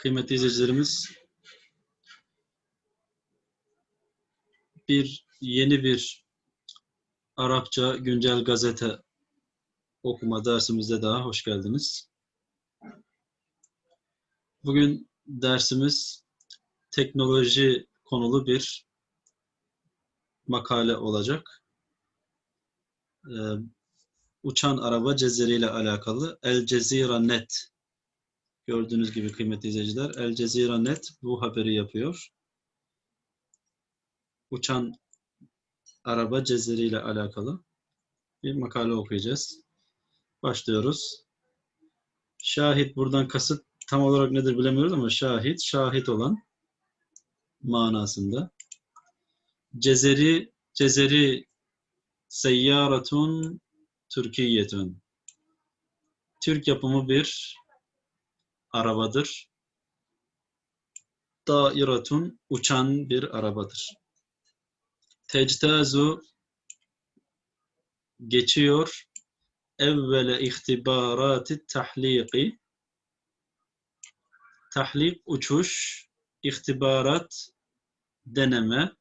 Kıymetli izleyicilerimiz, bir yeni bir Arapça güncel gazete okuma dersimize daha hoş geldiniz. Bugün dersimiz teknoloji konulu bir makale olacak. Ee, uçan araba Cezeri ile alakalı El Cezira Net Gördüğünüz gibi kıymetli izleyiciler El Cezira Net bu haberi yapıyor. Uçan araba Cezeri ile alakalı bir makale okuyacağız. Başlıyoruz. Şahit buradan kasıt tam olarak nedir bilemiyoruz ama şahit, şahit olan manasında. Cezeri, Cezeri seyyaratun Türkiyetun. Türk yapımı bir arabadır. Dairatun uçan bir arabadır. Tectazu geçiyor. Evvele ihtibarati tahliki tahlik uçuş, ihtibarat deneme,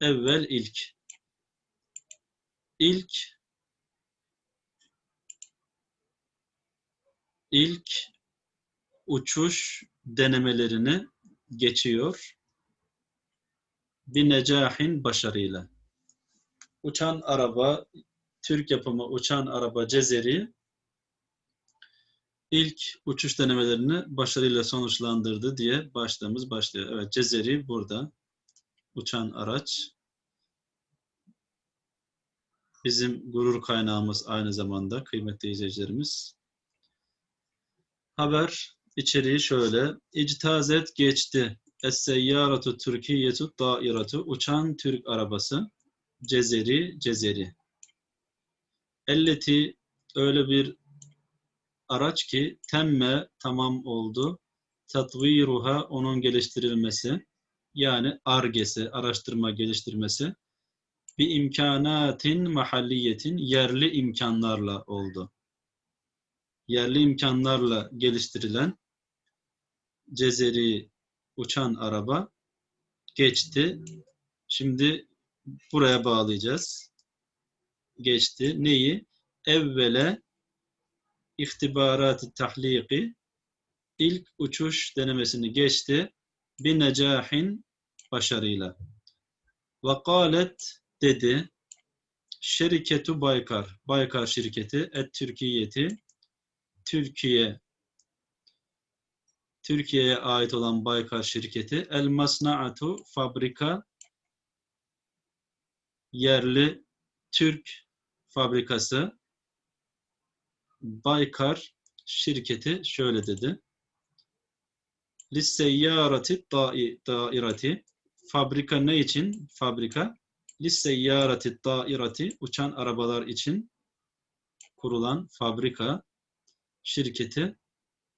evvel ilk. İlk ilk uçuş denemelerini geçiyor. Bir necahin başarıyla. Uçan araba, Türk yapımı uçan araba Cezeri ilk uçuş denemelerini başarıyla sonuçlandırdı diye başlığımız başlıyor. Evet Cezeri burada. Uçan araç. Bizim gurur kaynağımız aynı zamanda kıymetli izleyicilerimiz. Haber içeriği şöyle. İctazet geçti. Es-seyyaratu Türkiyetu dairatu. Uçan Türk arabası. Cezeri, Cezeri. Elleti öyle bir araç ki temme tamam oldu. Tatviruha onun geliştirilmesi. Yani argesi, araştırma geliştirmesi. Bir imkanatin mahalliyetin yerli imkanlarla oldu. Yerli imkanlarla geliştirilen Cezeri uçan araba geçti. Şimdi buraya bağlayacağız. Geçti. Neyi? Evvele ihtibarat tahliki ilk uçuş denemesini geçti. Bir necahin başarıyla. Ve kalet dedi şirketu Baykar. Baykar şirketi et Türkiye'ti Türkiye Türkiye'ye ait olan Baykar şirketi El Masnaatu fabrika yerli Türk fabrikası Baykar şirketi şöyle dedi. Lisseyyarati dairati fabrika ne için? Fabrika Lisseyyarati dairati uçan arabalar için kurulan fabrika şirketi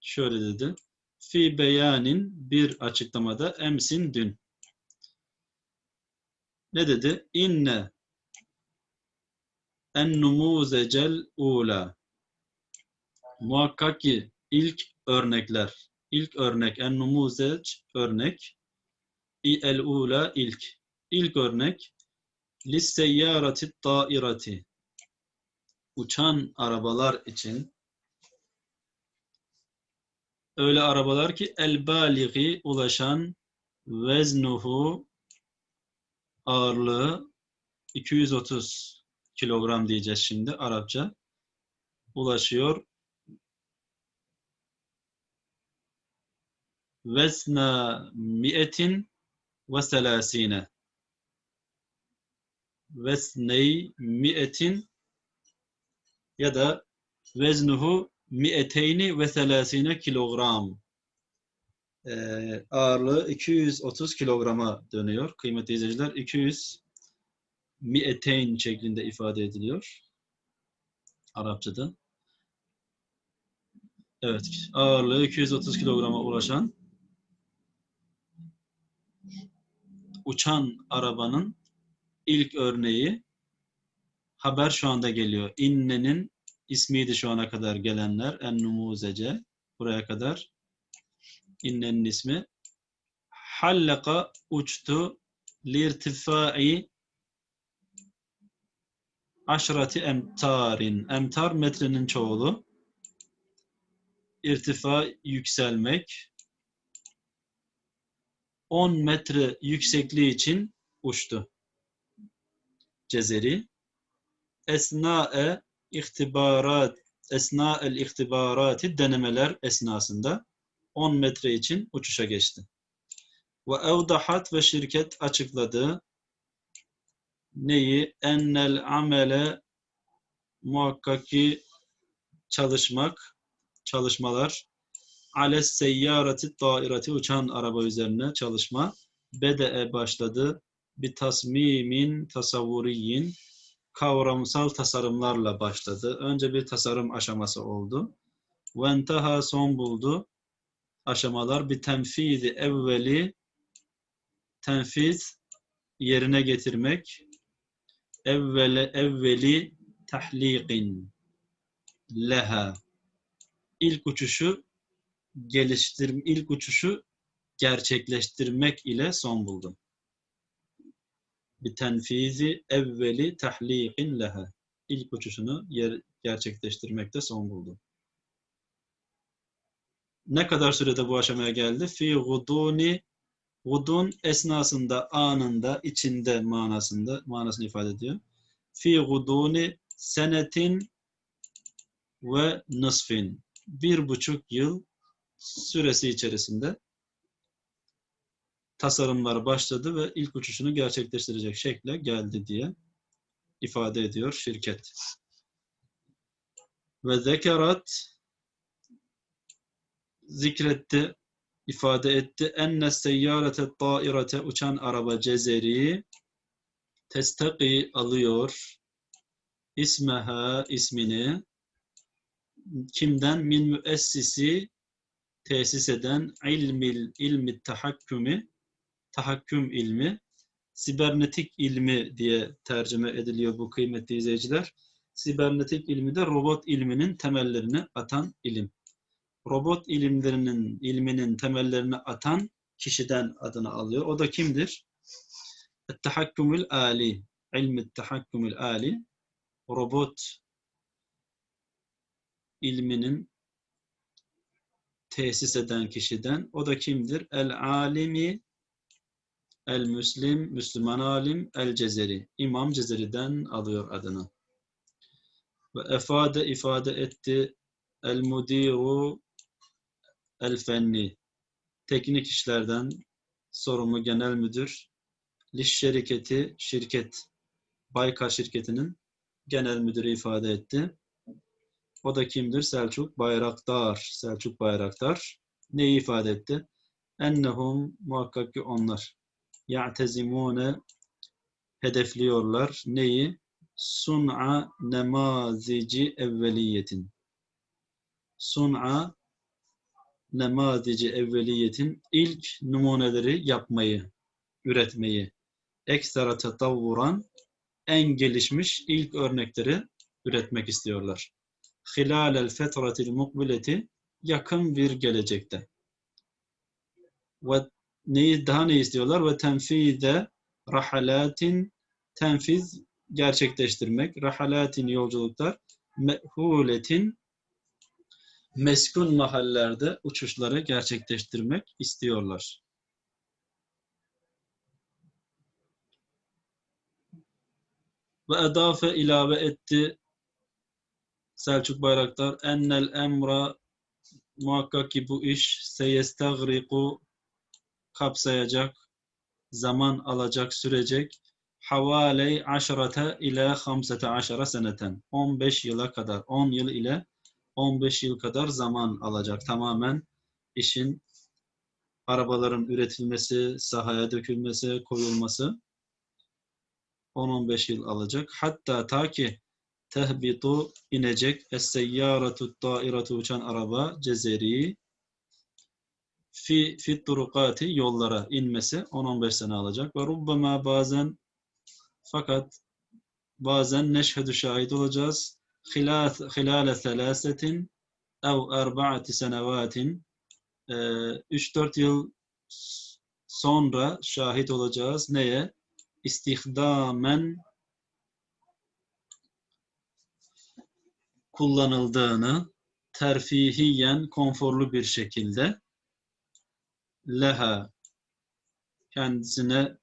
şöyle dedi. Fi beyanin bir açıklamada emsin dün. Ne dedi? İnne en numuzecel ula muhakkak ki ilk örnekler, ilk örnek en numuzec örnek, el ula ilk, ilk örnek lisseyyarati dairati uçan arabalar için öyle arabalar ki el baligi ulaşan veznuhu ağırlığı 230 kilogram diyeceğiz şimdi Arapça. Ulaşıyor. Vezna mi'etin ve selasine. Vezney mi'etin ya da veznuhu mi'eteyni ve selasine kilogram ee, ağırlığı 230 kilograma dönüyor. Kıymetli izleyiciler 200 mi'eteyn şeklinde ifade ediliyor. Arapçada. Evet, ağırlığı 230 kilograma ulaşan uçan arabanın ilk örneği haber şu anda geliyor. İnne'nin ismiydi şu ana kadar gelenler. En numuzece buraya kadar. innenin ismi. Hallaka uçtu lirtifai aşrati emtarin. Emtar metrenin çoğulu. İrtifa yükselmek. 10 metre yüksekliği için uçtu. Cezeri. Esna'e ihtibarat esna'el ihtibarati denemeler esnasında 10 metre için uçuşa geçti. Ve evdahat ve şirket açıkladı. Neyi? Ennel amele muhakkak ki çalışmak, çalışmalar ales seyyarati dairati uçan araba üzerine çalışma bede'e başladı bir tasmimin tasavvuriyin kavramsal tasarımlarla başladı. Önce bir tasarım aşaması oldu. Ventaha son buldu. Aşamalar bir tenfidi evveli tenfiz yerine getirmek evvele evveli tahliqin leha ilk uçuşu geliştir ilk uçuşu gerçekleştirmek ile son buldu. Bir tenfizi evveli tahliqin leha ilk uçuşunu yer, gerçekleştirmekte son buldu. Ne kadar sürede bu aşamaya geldi? Fi guduni Gudun esnasında, anında, içinde manasında, manasını ifade ediyor. Fi guduni senetin ve nısfin. Bir buçuk yıl süresi içerisinde tasarımlar başladı ve ilk uçuşunu gerçekleştirecek şekle geldi diye ifade ediyor şirket. Ve zekerat zikretti ifade etti. Enne seyyarete dairete uçan araba cezeri testaki alıyor ismeha ismini kimden min müessisi tesis eden ilmil ilmi tahakkümü tahakküm ilmi sibernetik ilmi diye tercüme ediliyor bu kıymetli izleyiciler. Sibernetik ilmi de robot ilminin temellerini atan ilim robot ilimlerinin ilminin temellerini atan kişiden adını alıyor. O da kimdir? Tahakkümül Ali. İlmi tahakkümül Ali. Robot ilminin tesis eden kişiden. O da kimdir? El alimi el müslim, Müslüman alim, el cezeri. İmam Cezeri'den alıyor adını. Ve efade ifade etti el mudiru El Fenni teknik işlerden sorumlu genel müdür Liş şirketi şirket Baykar şirketinin genel müdürü ifade etti. O da kimdir? Selçuk Bayraktar. Selçuk Bayraktar. Neyi ifade etti? Ennehum muhakkak ki onlar ya'tezimune hedefliyorlar. Neyi? Sun'a nemazici evveliyetin. Sun'a nemazici evveliyetin ilk numuneleri yapmayı, üretmeyi, ekstra tetavvuran en gelişmiş ilk örnekleri üretmek istiyorlar. Hilalel fetratil mukbileti yakın bir gelecekte. Ve neyi daha ne istiyorlar? Ve tenfide rahalatin tenfiz gerçekleştirmek, rahalatin yolculuklar, mehuletin meskun mahallelerde uçuşları gerçekleştirmek istiyorlar. Ve edafe ilave etti Selçuk Bayraktar ennel emra muhakkak ki bu iş seyestagriku kapsayacak, zaman alacak, sürecek havaley aşarate ile hamsete aşara seneten 15 yıla kadar 10 yıl ile 15 yıl kadar zaman alacak. Tamamen işin arabaların üretilmesi, sahaya dökülmesi, koyulması 10-15 yıl alacak. Hatta ta ki tehbitu inecek es-seyyaratu dairatu uçan araba cezeri fi fit durukati yollara inmesi 10-15 sene alacak. Ve rubbama bazen fakat bazen neşhedü şahit olacağız. Hilale selasetin ev erbaati senevatin 3-4 e, yıl sonra şahit olacağız. Neye? İstihdamen kullanıldığını terfihiyen konforlu bir şekilde leha kendisine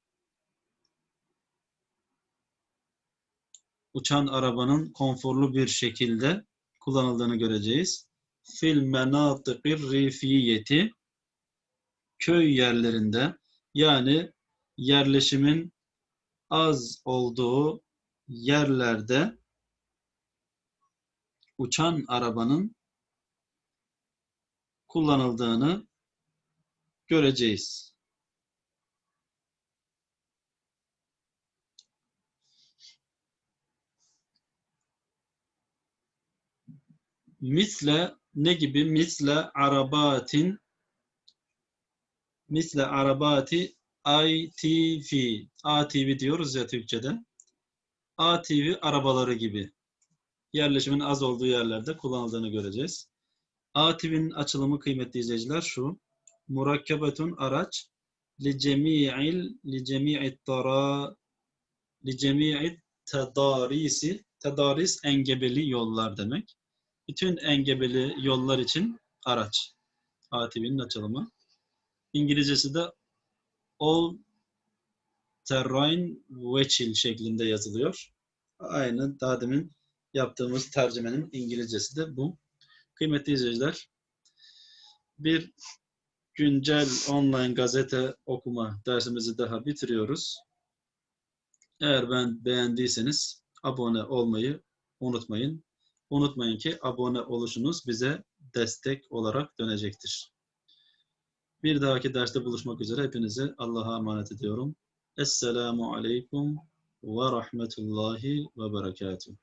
uçan arabanın konforlu bir şekilde kullanıldığını göreceğiz. Fil menatıkir rifiyeti köy yerlerinde yani yerleşimin az olduğu yerlerde uçan arabanın kullanıldığını göreceğiz. Misle ne gibi? Misle arabatin misle arabati ITV ATV diyoruz ya Türkçe'de. ATV arabaları gibi yerleşimin az olduğu yerlerde kullanıldığını göreceğiz. ATV'nin açılımı kıymetli izleyiciler şu. Murakkabetun araç li cemi'il li cemi'i tara li cemi'i tedarisi tedaris engebeli yollar demek. Bütün engebeli yollar için araç. ATV'nin açılımı. İngilizcesi de All Terrain Vehicle şeklinde yazılıyor. Aynı daha demin yaptığımız tercümenin İngilizcesi de bu. Kıymetli izleyiciler, bir güncel online gazete okuma dersimizi daha bitiriyoruz. Eğer ben beğendiyseniz abone olmayı unutmayın. Unutmayın ki abone oluşunuz bize destek olarak dönecektir. Bir dahaki derste buluşmak üzere hepinizi Allah'a emanet ediyorum. Esselamu Aleyküm ve Rahmetullahi ve Berekatuhu.